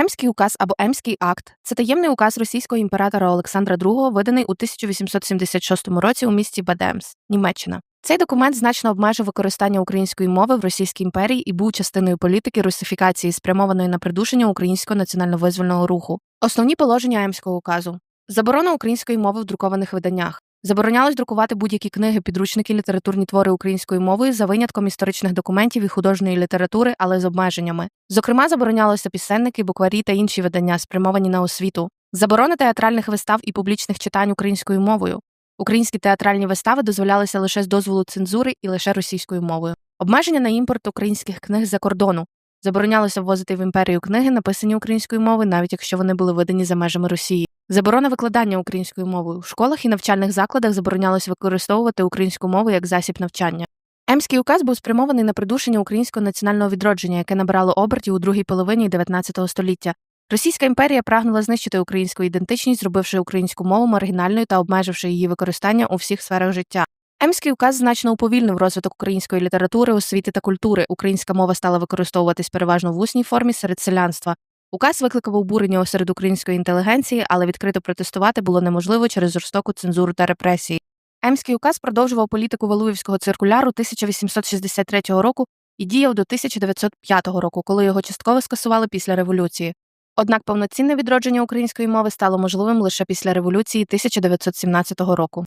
Емський указ або Емський акт це таємний указ російського імператора Олександра II, виданий у 1876 році у місті Бадемс, Німеччина. Цей документ значно обмежив використання української мови в Російській імперії і був частиною політики русифікації, спрямованої на придушення українського національно-визвольного руху. Основні положення Емського указу: заборона української мови в друкованих виданнях. Заборонялось друкувати будь-які книги, підручники, літературні твори українською мовою за винятком історичних документів і художньої літератури, але з обмеженнями. Зокрема, заборонялося писенники, букварі та інші видання, спрямовані на освіту, заборона театральних вистав і публічних читань українською мовою. Українські театральні вистави дозволялися лише з дозволу цензури і лише російською мовою. Обмеження на імпорт українських книг з-за кордону. Заборонялося ввозити в імперію книги, написані українською мовою, навіть якщо вони були видані за межами Росії. Заборона викладання українською мовою. В школах і навчальних закладах заборонялось використовувати українську мову як засіб навчання. Емський указ був спрямований на придушення українського національного відродження, яке набрало обертів у другій половині XIX століття. Російська імперія прагнула знищити українську ідентичність, зробивши українську мову маргінальною та обмеживши її використання у всіх сферах життя. Емський указ значно уповільнив розвиток української літератури, освіти та культури. Українська мова стала використовуватись переважно в усній формі серед селянства. Указ викликав обурення серед української інтелігенції, але відкрито протестувати було неможливо через жорстоку цензуру та репресії. Емський указ продовжував політику Валуївського циркуляру 1863 року і діяв до 1905 року, коли його частково скасували після революції. Однак повноцінне відродження української мови стало можливим лише після революції 1917 року.